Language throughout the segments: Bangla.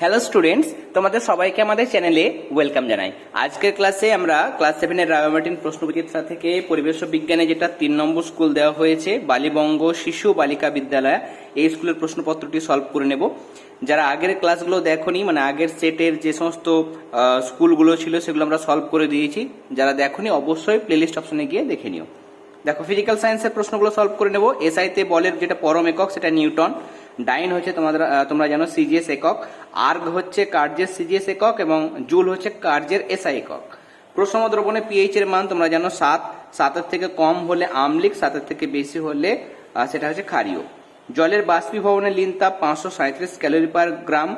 হ্যালো স্টুডেন্টস তোমাদের সবাইকে আমাদের চ্যানেলে ওয়েলকাম জানাই। আজকের ক্লাসে আমরা ক্লাস সেভেনের রায়োমার্টিন প্রশ্নবিচিত্রা থেকে পরিবেশ বিজ্ঞানে যেটা তিন নম্বর স্কুল দেওয়া হয়েছে, বালিবঙ্গ শিশু বালিকা বিদ্যালয়, এই স্কুলের প্রশ্নপত্রটি সলভ করে নেব। যারা আগের ক্লাসগুলো দেখোনি মানে আগের সেটের যে সমস্ত স্কুলগুলো ছিল, সেগুলো আমরা সলভ করে দিয়েছি। যারা দেখোনি, অবশ্যই প্লেলিস্ট অপশনে গিয়ে দেখে নিও। দেখো ফিজিক্যাল সায়েন্সের প্রশ্নগুলো সলভ করে নেব। এসআইতে বলের যেটা পরম একক, সেটা নিউটন। ডাইন হচ্ছে তোমাদের তোমরা জানো সিজিএস একক, আর্গ হচ্ছে কার্যের সিজিএস একক এবং জুল হচ্ছে কার্যের এসআই একক। প্রশ্ন দ্রবণে পিএইচ এর মান তোমরা জানো সাত, সাতের থেকে কম হলে আমলিক, সাতের থেকে বেশি হলে সেটা হচ্ছে ক্ষারীয়। জলের বাষ্পীভবনের লিন তাপ পাঁচশো সাঁত্রিশ ক্যালোরি পার গ্রাম।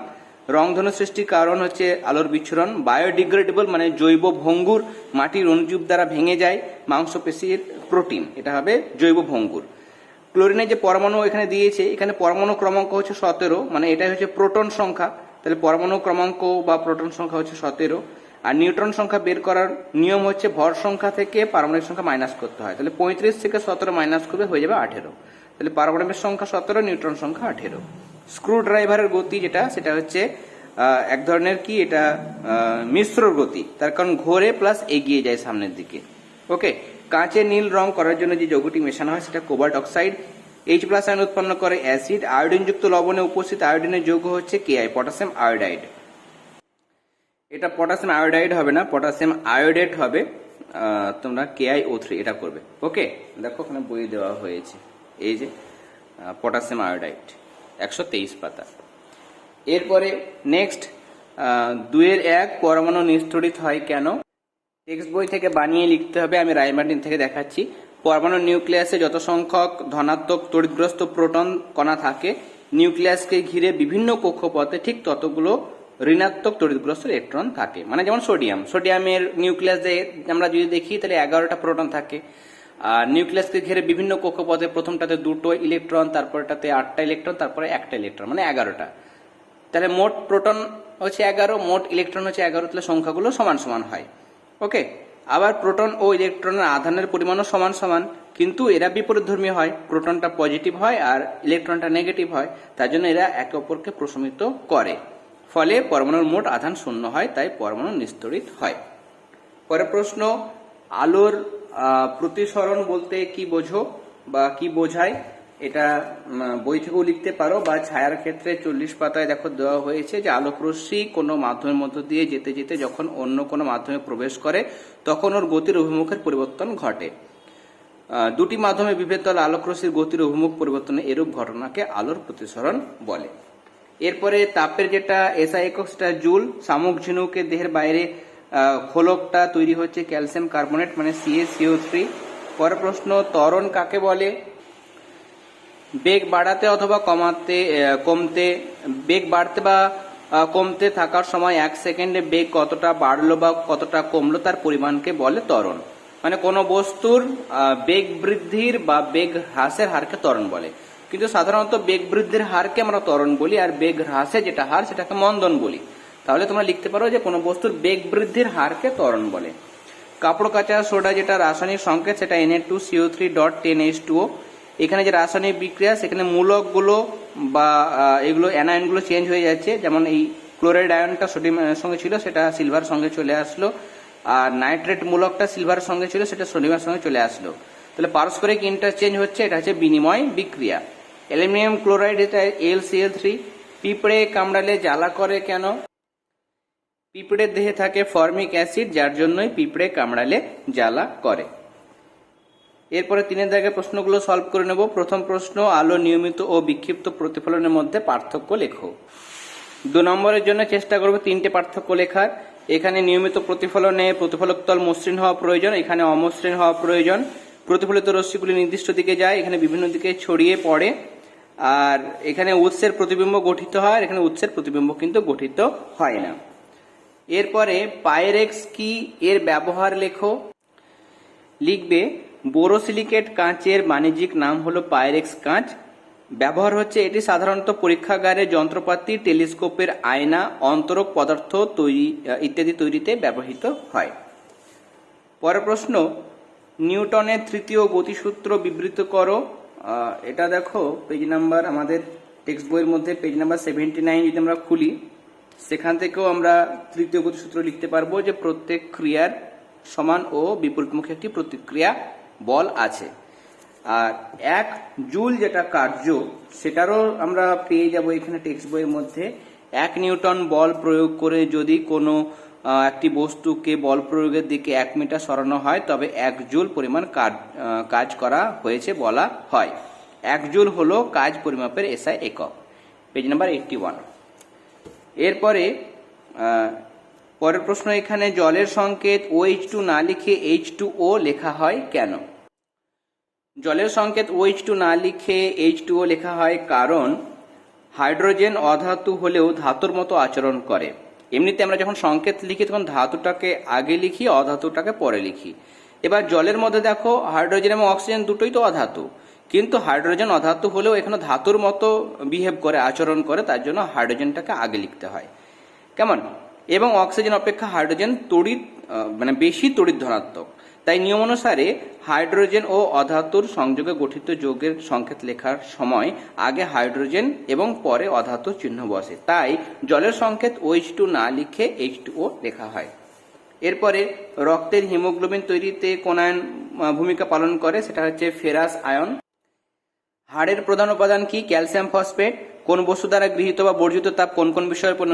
রংধনু সৃষ্টির কারণ হচ্ছে আলোর বিচ্ছুরণ। বায়োডিগ্রেডেবল মানে জৈব ভঙ্গুর মাটির অনুজীব দ্বারা ভেঙে যায় মাংসপেশির প্রোটিন। এটা হবে জৈব ভঙ্গুর। ক্লোরিনের যে পরমাণু এখানে দিয়েছে, এখানে পরমাণু ক্রমাঙ্ক হচ্ছে সতেরো মানে এটাই হচ্ছে প্রোটন সংখ্যা। তাহলে পরমাণু ক্রমাঙ্ক বা প্রোটন সংখ্যা হচ্ছে সতেরো। আর নিউট্রন সংখ্যা বের করার নিয়ম হচ্ছে ভর সংখ্যা থেকে পারমাণবিক সংখ্যা মাইনাস করতে হয়। তাহলে পঁয়ত্রিশ থেকে সতেরো মাইনাস করবে হয়ে যাবে আঠেরো। তাহলে পারমাণবিক সংখ্যা সতেরো, নিউট্রন সংখ্যা আঠেরো। স্ক্রু ড্রাইভারের গতি যেটা, সেটা হচ্ছে এক ধরনের কি, এটা মিশ্র গতি। তার কারণ ঘোরে প্লাস এগিয়ে যায় সামনের দিকে। ওকে কাঁচে নীল রং করার জন্য যে যৌগটি মেশানো হয়, সেটা cobalt oxide. H plus ion উৎপন্ন করে অ্যাসিড। আয়োডিনযুক্ত লবণে উপস্থিত আয়োডিনের যৌগ হচ্ছে কেআই পটাশিয়াম আয়োডাইড এটা পটাশিয়াম আয়োডাইড হবে না পটাশিয়াম আয়োডেট হবে তোমরা কেআই ও থ্রি এটা করবে। ওকে দেখো ওখানে বই দেওয়া হয়েছে। এই যে পটাশিয়াম আয়োডাইড একশো তেইশ পাতা। এরপরে নেক্সট দুয়ের এক পরমাণু নিস্তড়িত হয় কেন? টেক্সট বই থেকে বানিয়ে লিখতে হবে, আমি রাইমার্টিন থেকে দেখাচ্ছি। পরমাণু নিউক্লিয়াসে যত সংখ্যক ধনাত্মক, তড়িৎগ্রস্ত প্রোটন, কণা থাকে, নিউক্লিয়াসকে ঘিরে বিভিন্ন কক্ষপথে ঠিক ততগুলো ঋণাত্মক, তড়িৎগ্রস্ত ইলেকট্রন থাকে। মানে যেমন সোডিয়াম। সোডিয়ামের নিউক্লিয়াসে আমরা যদি দেখি, তাহলে এগারোটা প্রোটন থাকে। আর নিউক্লিয়াসকে ঘিরে বিভিন্ন কক্ষপথে প্রথমটাতে দুটো ইলেকট্রন, তারপরটাতে আটটা ইলেকট্রন, তারপরে একটা ইলেকট্রন মানে এগারোটা। তাহলে মোট প্রোটন হচ্ছে এগারো, মোট ইলেকট্রন হচ্ছে এগারো, তাহলে সংখ্যাগুলো সমান সমান হয়। ওকে, আবার প্রোটন ও ইলেকট্রনের আধানের পরিমাণও সমান সমান, কিন্তু এরা বিপরীতধর্মী হয়। প্রোটনটা পজিটিভ হয় আর ইলেকট্রনটা নেগেটিভ হয়, তার জন্য এরা একে অপরকে প্রশমিত করে। ফলে পরমাণুর মোট আধান শূন্য হয়, তাই পরমাণু নিস্তরিত হয়। পরের প্রশ্ন, আলোর প্রতিসরণ বলতে কি বোঝো বা কি বোঝায়? এটা বই থেকেও লিখতে পারো বা ছায়ার ক্ষেত্রে চল্লিশ পাতায় দেখো দেওয়া হয়েছে যে আলোক রশ্মি কোনো মাধ্যমের মধ্য দিয়ে যেতে যেতে যখন অন্য কোনো মাধ্যমে প্রবেশ করে, তখন ওর গতির অভিমুখের পরিবর্তন ঘটে। দুটি মাধ্যমে বিভেদ হলে আলোক রশ্মির গতির অভিমুখ পরিবর্তনে এরূপ ঘটনাকে আলোর প্রতিসরণ বলে। এরপরে তাপের যেটা এসআই একক জুল, শামুক ঝিনুকের দেহের বাইরে খোলকটা তৈরি হচ্ছে ক্যালসিয়াম কার্বনেট মানে সিএসিও থ্রি পরের প্রশ্ন, ত্বরণ কাকে বলে? বেগ বাড়াতে অথবা কমাতে কমতে, বেগ বাড়তে বা কমতে থাকার সময় এক সেকেন্ডে বেগ কতটা বাড়লো বা কতটা কমলো তার পরিমাণকে বলে ত্বরণ। মানে কোনো বস্তুর বেগ বৃদ্ধির বা বেগ হ্রাসের হারকে ত্বরণ বলে। কিন্তু সাধারণত বেগ বৃদ্ধির হারকে আমরা ত্বরণ বলি আর বেগ হ্রাসে যেটা হার সেটাকে মন্দন বলি। তাহলে তোমরা লিখতে পারো যে কোনো বস্তুর বেগ বৃদ্ধির হারকে ত্বরণ বলে। কাপড়, কাচা, সোডা যেটা রাসায়নিক সংকেত সেটা N two CO three dot ten H two এখানে যে রাসায়নিক বিক্রিয়া, সেখানে মূলকগুলো বা এগুলো অ্যানায়নগুলো চেঞ্জ হয়ে যাচ্ছে। যেমন এই ক্লোরাইড আয়নটা সোডিয়ামের সঙ্গে ছিল, সেটা সিলভার সঙ্গে চলে আসলো। আর নাইট্রেট মূলকটা সিলভার সঙ্গে ছিল, সেটা সোডিয়ামের সঙ্গে চলে আসলো। তাহলে পারস্পরিক ইন্টারচেঞ্জ হচ্ছে, এটা হচ্ছে বিনিময় বিক্রিয়া। অ্যালুমিনিয়াম ক্লোরাইড, এটা এল সিএল থ্রি। পিঁপড়ে কামড়ালে জ্বালা করে কেন? পিঁপড়ের দেহে থাকে ফর্মিক অ্যাসিড, যার জন্যই পিঁপড়ে কামড়ালে জ্বালা করে। এরপরে তিনের দাগের প্রশ্নগুলো সলভ করে নেব। প্রথম প্রশ্ন, আলো নিয়মিত ও বিক্ষিপ্ত প্রতিফলনের মধ্যে পার্থক্য লেখো। দু নম্বরের জন্য চেষ্টা করব তিনটে পার্থক্য লেখার। এখানে নিয়মিত প্রতিফলনে প্রতিফলক তল মসৃণ হওয়া প্রয়োজন, এখানে অমসৃণ হওয়া প্রয়োজন। প্রতিফলিত রশ্মিগুলি নির্দিষ্ট দিকে যায়, এখানে বিভিন্ন দিকে ছড়িয়ে পড়ে। আর এখানে উৎসের প্রতিবিম্ব গঠিত হয়, আর এখানে উৎসের প্রতিবিম্ব কিন্তু গঠিত হয় না। এরপরে পাইরেক্স কি? এর ব্যবহার লেখো। লিখবে বোরোসিলিকেট কাঁচের বাণিজ্যিক নাম হলো পাইরেক্স কাঁচ। ব্যবহার হচ্ছে এটি সাধারণত পরীক্ষাগারে যন্ত্রপাতি, টেলিস্কোপের আয়না, অন্তরক পদার্থ তৈরি ইত্যাদি তৈরিতে ব্যবহৃত হয়। পরের প্রশ্ন, নিউটনের তৃতীয় গতিসূত্র বিবৃত করো। এটা দেখো পেজ নাম্বার আমাদের টেক্সট বইয়ের মধ্যে পেজ নাম্বার সেভেন্টি নাইন যদি আমরা খুলি, সেখান থেকেও আমরা তৃতীয় গতিসূত্র লিখতে পারব যে প্রত্যেক ক্রিয়ার সমান ও বিপরীতমুখী একটি প্রতিক্রিয়া বল আছে। আর এক জুল যেটা কার্য, সেটারও আমরা পেয়ে যাব এখানে টেক্সট বইয়ের মধ্যে। এক নিউটন বল প্রয়োগ করে যদি কোনো একটি বস্তুকে বল প্রয়োগের দিকে এক মিটার সরানো হয়, তবে এক জুল পরিমাণ কাজ কাজ করা হয়েছে বলা হয়। এক জুল হলো কাজ পরিমাপের এসআই একক। পেজ নাম্বার এইটটি ওয়ান এরপরে পরের প্রশ্ন এখানে জলের সংকেত ও এইচ টু না লিখে এইচ টু ও লেখা হয় কেন? জলের সংকেত ও এইচ টু না লিখে এইচ টু ও লেখা হয় কারণ হাইড্রোজেন অধাতু হলেও ধাতুর মতো আচরণ করে। এমনিতে আমরা যখন সংকেত লিখি, তখন ধাতুটাকে আগে লিখি, অধাতুটাকে পরে লিখি। এবার জলের মধ্যে দেখো, হাইড্রোজেন এবং অক্সিজেন দুটোই তো অধাতু। কিন্তু হাইড্রোজেন অধাতু হলেও এখানে ধাতুর মতো বিহেভ করে, আচরণ করে, তার জন্য হাইড্রোজেনটাকে আগে লিখতে হয়। কেমন? এবং অক্সিজেন অপেক্ষা হাইড্রোজেন তড়িৎ মানে বেশি তড়িৎ ধনাত্মক। তাই নিয়ম অনুসারে হাইড্রোজেন ও অধাতুর সংযোগে গঠিত যৌগের সংকেত লেখার সময় আগে হাইড্রোজেন এবং পরে অধাতুর চিহ্ন বসে। তাই জলের সংকেত ওইচ টু না লিখে এইচ টু ও লেখা হয়। এরপরে রক্তের হিমোগ্লোবিন তৈরিতে কোন আয়ন ভূমিকা পালন করে, সেটা হচ্ছে ফেরাস আয়ন। হাড়ের প্রধান উপাদান কি? Calcium phosphate. কোন বস্তু দ্বারা গৃহীত বা বর্জিত তাপ কোন কোন বিষয়ের উপর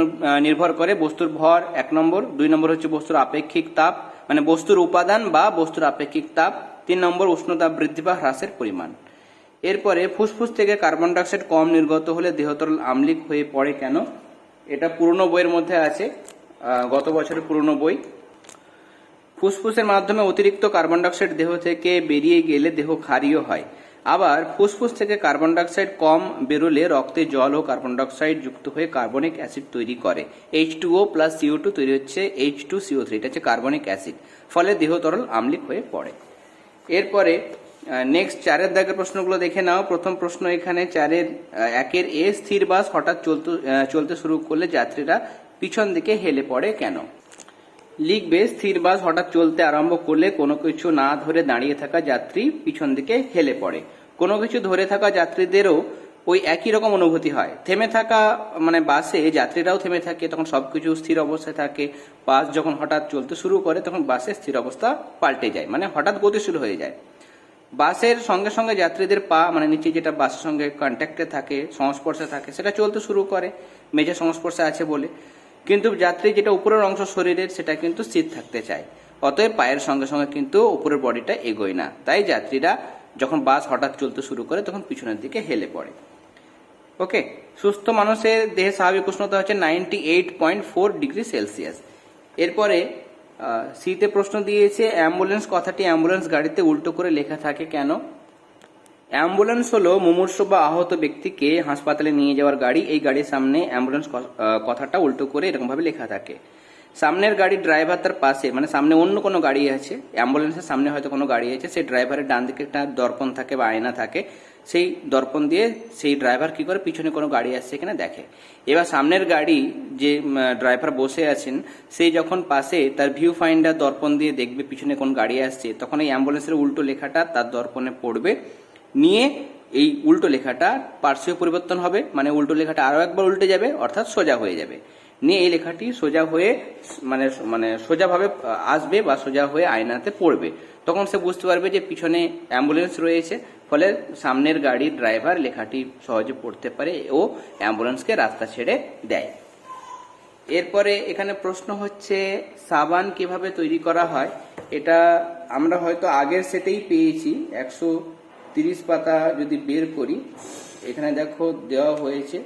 নির্ভর করে? বস্তুর ভর এক নম্বর। দুই নম্বর হচ্ছে বস্তুর আপেক্ষিক তাপ। মানে বস্তুর উপাদান বা বস্তুর আপেক্ষিক তাপ, তিন নম্বর উষ্ণতা বৃদ্ধি বা হ্রাসের পরিমাণ। এরপরে ফুসফুস থেকে কার্বন ডাইঅক্সাইড কম নির্গত হলে দেহতরল আম্লিক হয়ে পড়ে কেন? এটা পুরনো বইয়ের মধ্যে আছে গত বছরের পুরনো বই। ফুসফুসের মাধ্যমে অতিরিক্ত কার্বন ডাইঅক্সাইড দেহ থেকে বেরিয়ে গেলে দেহ ক্ষারীয় হয়। আবার ফুসফুস থেকে কার্বন ডাইঅক্সাইড কম বেরোলে রক্তে জল ও কার্বন ডাইঅক্সাইড যুক্ত হয়ে কার্বনিক অ্যাসিড তৈরি করে। H two O plus CO two তৈরি হচ্ছে এইচ টু সিও থ্রি এটা হচ্ছে কার্বনিক অ্যাসিড। ফলে দেহ তরল আম্লিক হয়ে পড়ে। এরপরে নেক্সট চারের দাগের প্রশ্নগুলো দেখে নাও। প্রথম প্রশ্ন এখানে, চারের একের এ স্থির বাস হঠাৎ চলতে চলতে শুরু করলে যাত্রীরা পিছন দিকে হেলে পড়ে কেন? লিখবে, স্থির বাস হঠাৎ চলতে আরম্ভ করলে কোনো কিছু না ধরে দাঁড়িয়ে থাকা যাত্রী পিছন দিকে হেলে পড়ে। কোনো কিছু ধরে থাকা যাত্রীদেরও ওই একই রকম অনুভূতি হয়। থেমে থাকা মানে বাসে যাত্রীরাও থেমে থাকে, তখন সবকিছু স্থির অবস্থায় থাকে। বাস যখন হঠাৎ চলতে শুরু করে, তখন বাসের স্থির অবস্থা পাল্টে যায় মানে হঠাৎ গতিশীল হয়ে যায়। বাসের সঙ্গে সঙ্গে যাত্রীদের পা মানে নিচে যেটা বাসের সঙ্গে কন্ট্যাক্টে থাকে, সংস্পর্শে থাকে, সেটা চলতে শুরু করে। মেঝে সংস্পর্শে আছে বলে। কিন্তু যাত্রী যেটা উপরের অংশ শরীরের, সেটা কিন্তু স্থির থাকতে চায়। অতএব পায়ের সঙ্গে সঙ্গে কিন্তু উপরের বডিটা এগোয় না। তাই যাত্রীরা যখন বাস হঠাৎ চলতে শুরু করে, তখন পিছনের দিকে হেলে পড়ে। ওকে সুস্থ মানুষের দেহে স্বাভাবিক উষ্ণতা হচ্ছে ninety eight point four degree Celsius এরপরে সিতে প্রশ্ন দিয়েছে, অ্যাম্বুলেন্স কথাটি অ্যাম্বুলেন্স গাড়িতে উল্টো করে লেখা থাকে কেন? অ্যাম্বুলেন্স হলো মুমূর্ষ বা আহত ব্যক্তিকে হাসপাতালে নিয়ে যাওয়ার গাড়ি। এই গাড়ির সামনে অ্যাম্বুলেন্স কথাটা উল্টো করে এরকম ভাবে লেখা থাকে। সামনের গাড়ির ড্রাইভার তার পাশে মানে সামনে অন্য কোনো গাড়ি আছে, অ্যাম্বুলেন্সের সামনে হয়তো কোনো গাড়ি আছে, সেই ড্রাইভারের ডান দিকে একটা দর্পণ থাকে বা আয়না থাকে। সেই দর্পণ দিয়ে সেই ড্রাইভার কি করে? পিছনে কোনো গাড়ি আসছে কিনা দেখে। এবার সামনের গাড়ি যে ড্রাইভার বসে আছেন সেই যখন পাশে তার ভিউ ফাইন্ডার দর্পণ দিয়ে দেখবে পিছনে কোন গাড়ি আসছে, তখন এই অ্যাম্বুলেন্সের উল্টো লেখাটা তার দর্পণে পড়বে। নিয়ে এই উল্টো লেখাটা পার্শ্বীয় পরিবর্তন হবে মানে উল্টো লেখাটা আরও একবার উল্টে যাবে, অর্থাৎ সোজা হয়ে যাবে। নিয়ে এই লেখাটি সোজা হয়ে মানে মানে সোজাভাবে আসবে বা সোজা হয়ে আয়নাতে পড়বে। তখন সে বুঝতে পারবে যে পিছনে অ্যাম্বুলেন্স রয়েছে, ফলে সামনের গাড়ির ড্রাইভার লেখাটি সহজে পড়তে পারে ও অ্যাম্বুলেন্সকে রাস্তা ছেড়ে দেয়। এরপরে এখানে প্রশ্ন হচ্ছে, সাবান কীভাবে তৈরি করা হয়? এটা আমরা হয়তো আগের সেটেই পেয়েছি, একশো তিরিশ পাতা যদি বের করি, এখানে দেখো দেওয়া হয়েছে,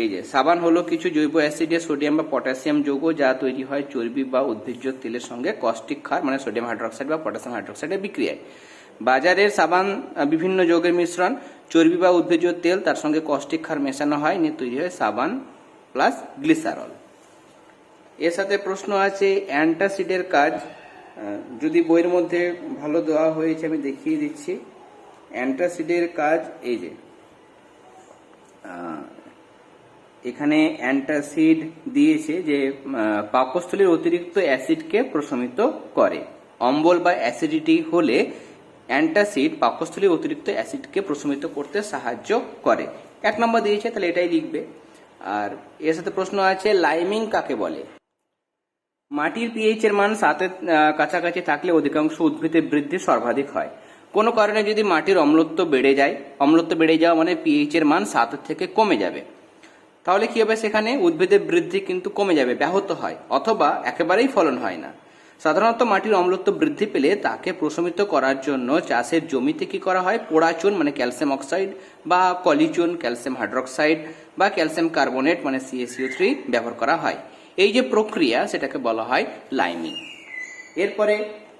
এই যে, সাবান হলো কিছু জৈব অ্যাসিডে সোডিয়াম বা পটাশিয়াম যৌগ যা তৈরি হয় চর্বি বা উদ্ভিজ্জ তেলের সঙ্গে কস্টিক ক্ষার মানে সোডিয়াম হাইড্রোক্সাইড বা পটাশিয়াম হাইড্রোক্সাইডের বিক্রিয়ায়। বাজারের সাবান বিভিন্ন যৌগের মিশ্রণ, চর্বি বা উদ্ভিজ্জ তেল তার সঙ্গে কস্টিক ক্ষার মেশানো হয় নিয়ে তৈরি হয় সাবান প্লাস গ্লিসারল। এর সাথে প্রশ্ন আছে, অ্যান্টাসিডের কাজ যদি বইয়ের মধ্যে ভালো দেওয়া হয়েছে আমি দেখিয়ে দিচ্ছি। অ্যান্টাসিডের কাজ এই যে এখানে অ্যান্টাসিড দিয়েছে যে পাকস্থলীর অতিরিক্ত অ্যাসিডকে প্রশমিত করে। অম্বল বা অ্যাসিডিটি হলে অ্যান্টাসিড পাকস্থলীর অতিরিক্ত অ্যাসিডকে প্রশমিত করতে সাহায্য করে। এক নম্বর দিয়েছে, তাহলে এটাই লিখবে। আর এর সাথে প্রশ্ন আছে, লাইমিং কাকে বলে? মাটির পিএইচ এর মান সাতের কাছাকাছি থাকলে অধিকাংশ উদ্ভিদের বৃদ্ধি সর্বাধিক হয়। কোনো কারণে যদি মাটির অম্লত্ব বেড়ে যায়, অম্লত্ব বেড়ে যাওয়া মানে পিএইচ এর মান সাতের থেকে কমে যাবে। তাহলে কি হবে সেখানে? উদ্ভিদের বৃদ্ধি কিন্তু কমে যাবে, ব্যাহত হয়, অথবা একেবারেই ফলন হয় না। সাধারণত মাটির অম্লত্ব বৃদ্ধি পেলে তাকে প্রশমিত করার জন্য চাষের জমিতে কি করা হয়? পোড়াচুন মানে ক্যালসিয়াম অক্সাইড বা কলিচুন, ক্যালসিয়াম হাইড্রোক্সাইড বা ক্যালসিয়াম কার্বনেট মানে সিএসিও থ্রি ব্যবহার করা হয়। এই যে প্রক্রিয়া, সেটাকে বলা হয় লাইমিং। এরপরে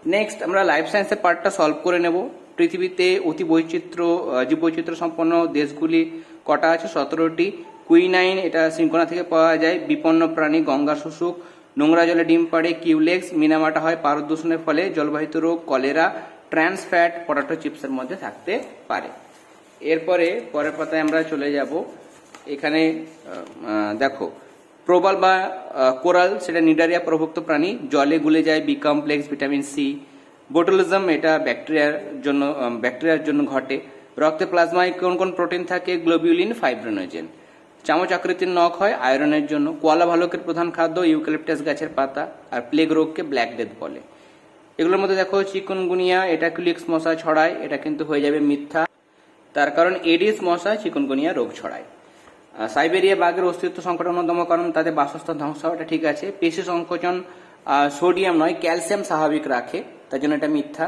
নেক্সট আমরা লাইফ সায়েন্সের পার্টটা সলভ করে নেব। পৃথিবীতে অতি বৈচিত্র্য জীববৈচিত্র্য সম্পন্ন দেশগুলি কটা আছে? সতেরোটি। কুইনাইন এটা সিঙ্কোনা থেকে পাওয়া যায়। বিপন্ন প্রাণী, গঙ্গা শুশুক নোংরা জলে ডিম পাড়ে, কিউলেক্স, মিনামাটা হয় পারদ দূষণের ফলে, জলবাহিত রোগ, কলেরা, ট্রান্স ফ্যাট, পটাটো চিপসের মধ্যে থাকতে পারে। এরপরে, পরের পাতায় আমরা চলে যাব। এখানে দেখো, প্রবাল বা কোরাল, সেটা নিডারিয়া প্রভুক্ত প্রাণী। জলে গুলে যায়, B complex, vitamin C botulism এটা ব্যাকটেরিয়ার জন্য ব্যাকটেরিয়ার জন্য ঘটে। রক্তে প্লাজমায় কোন কোন প্রোটিন থাকে? গ্লোবিউলিন ফাইব্রোনোজেন চামচ আকৃতির নখ হয় আয়রনের জন্য। কোয়ালা ভালকের প্রধান খাদ্য ইউক্যালিপটাস গাছের পাতা, আর প্লেগ রোগকে ব্ল্যাক ডেথ বলে। এগুলোর মধ্যে দেখো, চিকনগুনিয়া এটা ক্লিক্স মশা ছড়ায়, এটা কিন্তু হয়ে যাবে মিথ্যা। তার কারণ এডিস মশা চিকনগুনিয়া রোগ ছড়ায়। সাইবেরিয়া বাঘের অস্তিত্ব সংকট অন্যতম কারণ, তাদের বাসস্থান ধ্বংস হওয়া এটা ঠিক আছে। পেশি সংকোচন সোডিয়াম নয়, ক্যালসিয়াম স্বাভাবিক রাখে। তার জন্য এটা মিথ্যা।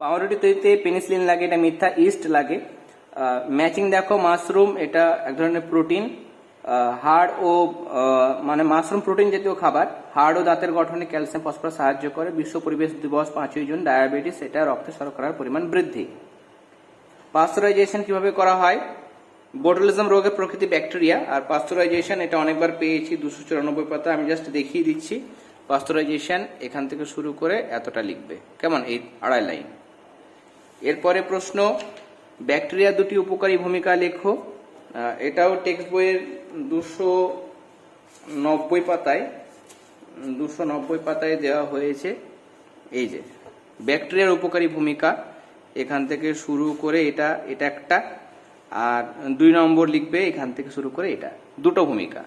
পাউরুটি তৈরিতে পেনিসিলিন লাগে, এটা মিথ্যা। ইস্ট লাগে। ম্যাচিং দেখো, মাশরুম, এটা এক ধরনের প্রোটিন। হাড় ও মানে মাশরুম প্রোটিন জাতীয় খাবার। হাড় ও দাঁতের গঠনে ক্যালসিয়াম, ফসফরাস সাহায্য করে। বিশ্ব পরিবেশ দিবস পাঁচই জুন, ডায়াবেটিস, এটা রক্তে শর্করার পরিমাণ বৃদ্ধি। পাস্তুরাইজেশন কীভাবে করা হয়? বোটুলিজম রোগের প্রকৃতি ব্যাকটেরিয়া। আর পাস্তুরাইজেশন, এটা অনেকবার পেয়েছি, দুশো চুরানব্বই পাতা, আমি জাস্ট দেখিয়ে দিচ্ছি। পাস্তুরাইজেশন এখান থেকে শুরু করে এতটা লিখবে। কেমন? এই আড়াই লাইন। এরপরে প্রশ্ন, ব্যাকটেরিয়া দুটি উপকারী ভূমিকা লেখো। এটাও টেক্সট বইয়ের দুশো নব্বই পাতায়, দুশো নব্বই পাতায় দেওয়া হয়েছে। এই যে, ব্যাকটেরিয়ার উপকারী ভূমিকা, এখান থেকে শুরু করে এটা এটা একটা, আর দুই নম্বর লিখবে এখান থেকে শুরু করে এটা। দুটো ভূমিকা।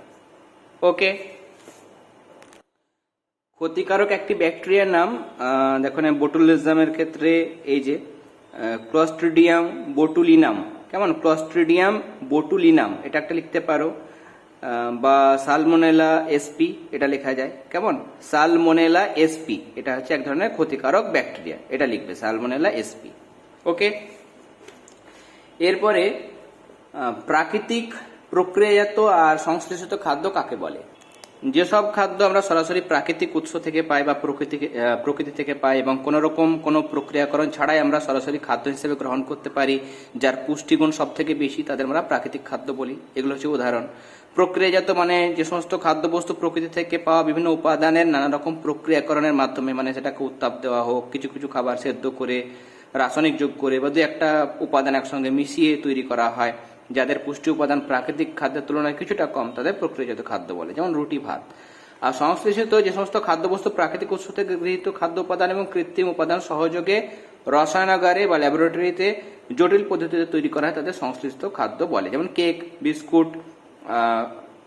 ওকে? ক্ষতিকারক একটি ব্যাকটেরিয়ার নাম দেখো না বোটুলিজমের ক্ষেত্রে এই যে ক্লস্ট্রিডিয়াম বোটুলিনাম কেমন? ক্লস্ট্রিডিয়াম বোটুলিনাম এটা একটা লিখতে পারো। বা সালমোনেলা এসপি এটা লেখা যায়। কেমন? সালমোনেলা এসপি এটা হচ্ছে এক ধরনের ক্ষতিকারক ব্যাকটেরিয়া। এটা লিখবে সালমোনেলা এসপি ওকে এরপরে প্রাকৃতিক প্রক্রিয়াজাত আর সংশ্লেষিত খাদ্য কাকে বলে? যেসব খাদ্য আমরা সরাসরি প্রাকৃতিক উৎস থেকে পাই বা প্রকৃতি প্রকৃতি থেকে পাই এবং কোনো রকম কোনো প্রক্রিয়াকরণ ছাড়াই আমরা সরাসরি খাদ্য হিসেবে গ্রহণ করতে পারি, যার পুষ্টিগুণ সব থেকে বেশি তাদের আমরা প্রাকৃতিক খাদ্য বলি। এগুলো হচ্ছে উদাহরণ। প্রক্রিয়াজাত মানে যে সমস্ত খাদ্যবস্তু প্রকৃতি থেকে পাওয়া বিভিন্ন উপাদানের নানা রকম প্রক্রিয়াকরণের মাধ্যমে মানে সেটাকে উত্তাপ দেওয়া হোক, কিছু কিছু খাবার সেদ্ধ করে, রাসায়নিক যোগ করে বা দু একটা উপাদান একসঙ্গে মিশিয়ে তৈরি করা হয়। যাদের পুষ্টি উপাদান প্রাকৃতিক খাদ্যের তুলনায় কিছুটা কম, তাদের প্রক্রিয়াজাত খাদ্য বলে, যেমন রুটি, ভাত। আর সংশ্লেষিত যে সমস্ত খাদ্যবস্তু প্রাকৃতিক উৎস থেকে গৃহীত খাদ্য উপাদান এবং কৃত্রিম উপাদান সহযোগে রসায়নাগারে বা ল্যাবরেটরিতে জটিল পদ্ধতিতে তৈরি করা হয়, তাদের সংশ্লিষ্ট খাদ্য বলে, যেমন কেক, বিস্কুট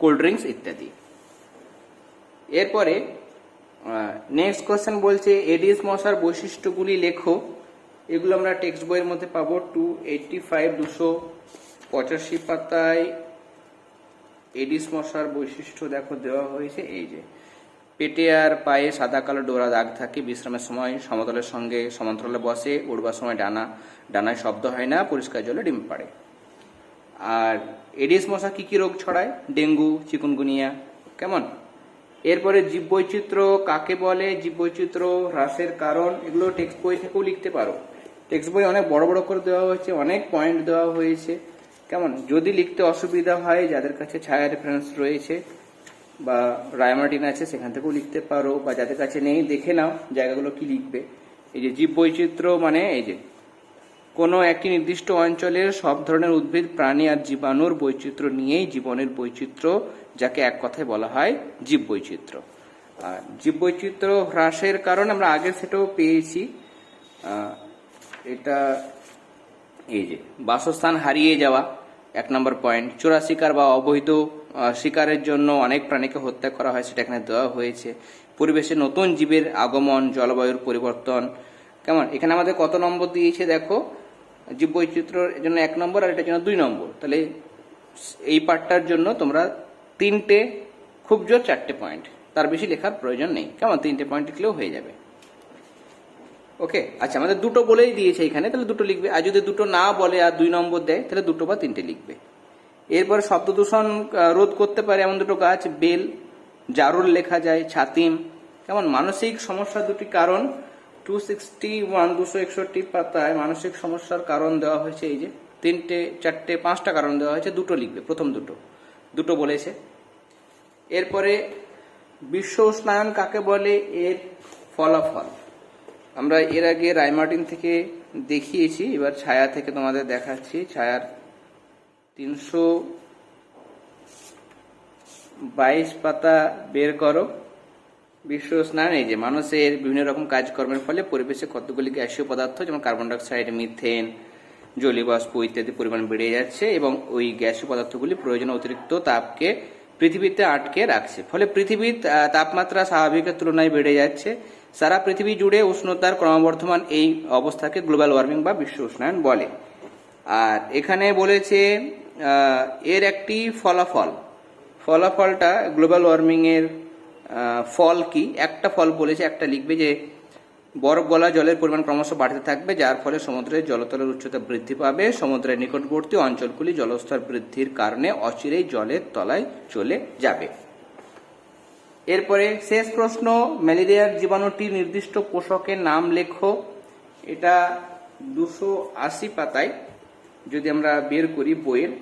কোল্ড ড্রিঙ্কস ইত্যাদি। এরপরে নেক্সট কোয়েশ্চেন বলছে, এডিস মশার বৈশিষ্ট্যগুলি লেখো। এগুলো আমরা টেক্সট বইয়ের মধ্যে পাবো, টু এইটটি ফাইভ দুশো পঁচাশি পাতায় এডিস মশার বৈশিষ্ট্য দেখো দেওয়া হয়েছে, এই যে। পেটে আর পায়ে সাদা কালো ডোরা দাগ থাকে, বিশ্রামের সময় সমতলের সঙ্গে সমান্তরালে বসে, উড়বার সময় ডানা, ডানায় শব্দ হয় না, পরিষ্কার জলে ডিম পাড়ে। আর এডিস মশা কি কি রোগ ছড়ায়? ডেঙ্গু, চিকুনগুনিয়া, কেমন? এরপরে জীববৈচিত্র্য কাকে বলে? জীববৈচিত্র্য হ্রাসের কারণ, এগুলো টেক্সট বই থেকেও লিখতে পারো। টেক্সট বই অনেক বড় বড় করে দেওয়া হয়েছে, অনেক পয়েন্ট দেওয়া হয়েছে। কেমন? যদি লিখতে অসুবিধা হয়, যাদের কাছে ছায়া রেফারেন্স রয়েছে বা রায়মার্টিন আছে, সেখান থেকেও লিখতে পারো, বা যাদের কাছে নেই, দেখে নাও জায়গাগুলো কি লিখবে। এই যে জীববৈচিত্র্য মানে এই যে কোনো একটি নির্দিষ্ট অঞ্চলের সব ধরনের উদ্ভিদ, প্রাণী আর জীবাণুর বৈচিত্র্য নিয়েই জীবনের বৈচিত্র্য, যাকে এক কথায় বলা হয় জীব জীববৈচিত্র্য আর জীব জীববৈচিত্র্য হ্রাসের কারণ আমরা আগে সেটাও পেয়েছি। এটা এই যে বাসস্থান হারিয়ে যাওয়া এক নম্বর পয়েন্ট। চোরা শিকার বা অবৈধ শিকারের জন্য অনেক প্রাণীকে হত্যা করা হয়, সেটা এখানে দেওয়া হয়েছে। পরিবেশে নতুন জীবের আগমন, জলবায়ুর পরিবর্তন। কেমন? এখানে আমাদের কত নম্বর দিয়েছে দেখো? জীব বৈচিত্র্যের জন্য এক নম্বর আর এটার জন্য দুই নম্বর। তাহলে এই পার্টটার জন্য তোমরা তিনটে, খুব জোর চারটে পয়েন্ট। তার বেশি লেখার প্রয়োজন নেই। কেমন? তিনটে পয়েন্ট লিখলেও হয়ে যাবে। ওকে আচ্ছা আমাদের দুটো বলেই দিয়েছে এখানে, তাহলে দুটো লিখবে। আর যদি দুটো না বলে আর দুই নম্বর দেয়, তাহলে দুটো বা তিনটে লিখবে। এরপরে শব্দ দূষণ রোধ করতে পারে এমন দুটো গাছ বেল, জারুল লেখা যায়, ছাতিম। কেমন? মানসিক সমস্যার দুটি কারণ টু সিক্সটি ওয়ান দুশো একষট্টি পাতায় মানসিক সমস্যার কারণ দেওয়া হয়েছে, এই যে তিনটে, চারটে, পাঁচটা কারণ দেওয়া হয়েছে, দুটো লিখবে, প্রথম দুটো। দুটো বলেছে। এরপরে বিশ্ব উষ্ণায়ন কাকে বলে? এর ফলাফল। আমরা এর আগে রায়মার্টিন থেকে দেখিয়েছি, এবার ছায়া থেকে তোমাদের দেখাচ্ছি। ছায়ার তিনশো বাইশ পাতা বের করো। বিশ্ব স্নান এই যে মানুষের বিভিন্ন রকম কাজকর্মের ফলে পরিবেশে কতগুলি গ্যাসীয় পদার্থ, যেমন কার্বন ডাইঅক্সাইড, মিথেন জলীয়বাষ্প ইত্যাদি পরিমাণ বেড়ে যাচ্ছে এবং ওই গ্যাসীয় পদার্থগুলি প্রয়োজন অতিরিক্ত তাপকে পৃথিবীতে আটকে রাখছে। ফলে পৃথিবীর তাপমাত্রা স্বাভাবিকের তুলনায় বেড়ে যাচ্ছে। সারা পৃথিবী জুড়ে উষ্ণতার ক্রমবর্ধমান এই অবস্থাকে গ্লোবাল ওয়ার্মিং বা বিশ্ব উষ্ণায়ন বলে। আর এখানে বলেছে এর একটি ফলাফল। ফলাফলটা গ্লোবাল ওয়ার্মিং এর ফল কি? একটা ফল বলেছে, একটা লিখবে যে, বরফ গলা জলের পরিমাণ ক্রমশ বাড়তে থাকবে, যার ফলে সমুদ্রের জলতলের উচ্চতা বৃদ্ধি পাবে। সমুদ্রের নিকটবর্তী অঞ্চলগুলি জলস্তর বৃদ্ধির কারণে অচিরেই জলের তলায় চলে যাবে। এরপরে শেষ প্রশ্ন ম্যালেরিয়ার জীবাণুটির নির্দিষ্ট পোষকের নাম লেখো। এটা দুশো আশি পাতায় যদি আমরা বের করি বইয়ের।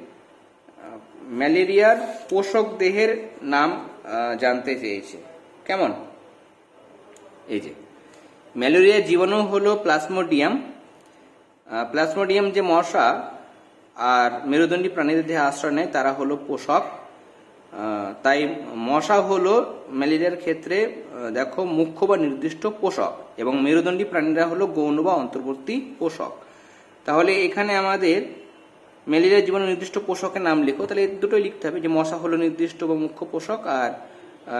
ম্যালেরিয়ার পোষক দেহের নাম জানতে চেয়েছে। কেমন? এই যে ম্যালেরিয়ার জীবাণু হলো প্লাজমোডিয়াম আহ, প্লাজমোডিয়াম যে মশা আর মেরুদণ্ডী প্রাণীদের দেহে আশ্রয় নেয় তারা হলো পোষক। তাই মশা হলো ম্যালেরিয়ার ক্ষেত্রে দেখো মুখ্য বা নির্দিষ্ট পোষক এবং মেরুদণ্ডী প্রাণীরা হলো গৌণ বা অন্তর্বর্তী পোষক। তাহলে এখানে আমাদের ম্যালেরিয়ার জীবাণু নির্দিষ্ট পোষকের নাম লেখো, তাহলে দুটোই লিখতে হবে যে মশা হলো নির্দিষ্ট বা মুখ্য পোষক আর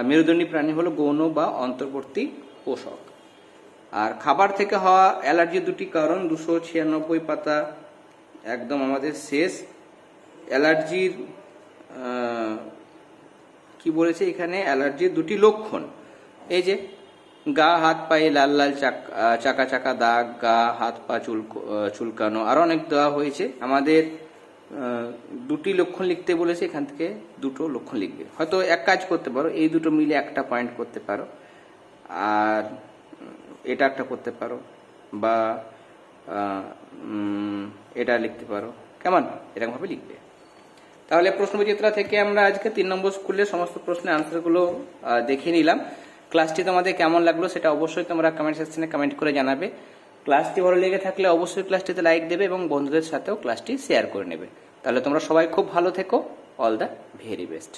মেরুদণ্ডী প্রাণী হলো গৌণ বা অন্তর্বর্তী পোষক। আর খাবার থেকে হওয়া অ্যালার্জির দুটি কারণ, দুশো ছিয়ানব্বই পাতা একদম আমাদের শেষ। অ্যালার্জির কি বলেছে এখানে? অ্যালার্জির দুটি লক্ষণ। এই যে, গা, হাত, পায়ে লাল লাল চাক- চাকা দাগ, গা, হাত, পা চুল চুলকানো, আরও অনেক দেওয়া হয়েছে। আমাদের দুটি লক্ষণ লিখতে বলেছে, এখান থেকে দুটো লক্ষণ লিখবে। হয়তো এক কাজ করতে পারো, এই দুটো মিলে একটা পয়েন্ট করতে পারো। আর এটা একটা করতে পারো, বা এটা লিখতে পারো। কেমন? এরকমভাবে লিখবে। তাহলে প্রশ্নবিচিত্রা থেকে আমরা আজকে তিন নম্বর স্কুলের সমস্ত প্রশ্নের আনসারগুলো দেখিয়ে দেখে নিলাম। ক্লাসটি তোমাদের কেমন লাগল সেটা অবশ্যই তোমরা কমেন্ট সেকশনে কমেন্ট করে জানাবে। ক্লাসটি ভালো লেগে থাকলে অবশ্যই ক্লাসটিতে লাইক দেবে এবং বন্ধুদের সাথেও ক্লাসটি শেয়ার করে নেবে। তাহলে তোমরা সবাই খুব ভালো থেকো। All the very best